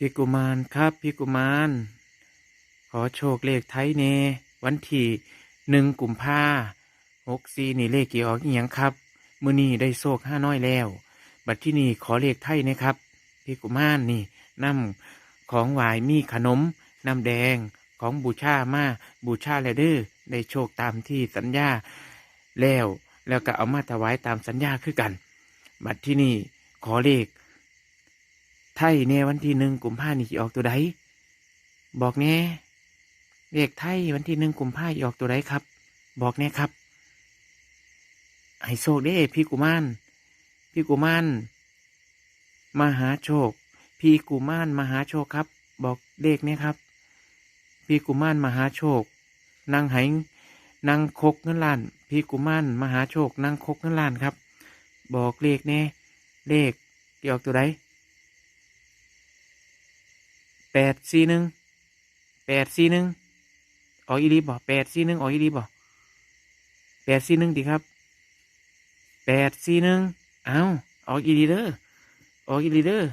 พี่กุมารครับพี่กุมาร ขอโชคเลขไทยเน วันที่หนึ่งกุมภาหกสี่นี่เลขกี่ออกอีหยังครับ มือนี่ได้โชคห้าน้อยแล้ว บัดที่นี่ขอเลขไทยนะครับพี่กุมารนี่นำของหวายมีขนมน้ำแดงของบูชามาบูชาแลเด้อได้โชคตามที่สัญญาแล้วแล้วก็เอามาถวายตามสัญญาคือกัน บัดที่นี่ขอเลข ไทยในวันที่หนึ่งกุมภานี่สิออกตัวใดบอกแน่เลขไทยวันที่หนึ่งกุมภาสิออกตัวใดครับ บอกแน่ครับให้โชคเด้พี่กุมารพี่กุมารมหาโชค พี่กุมารมหาโชคครับ บอกเลขเนี่ยครับ พี่กุมารมหาโชคนางไหนางคกเงินล้าน พี่กุมารมหาโชคนางคกเงินล้านครับ บอกเลขแน่เลขที่ออกตัวใด แปดสี่หนึ่งแปดสี่หนึ่งออกอีรีบอกแปดสี่หนึ่งออกอีรีบอกแปดสี่หนึ่งดีครับแปดสี่หนึ่งเอาออกอีรีเดอร์ออกอีรีเดอร์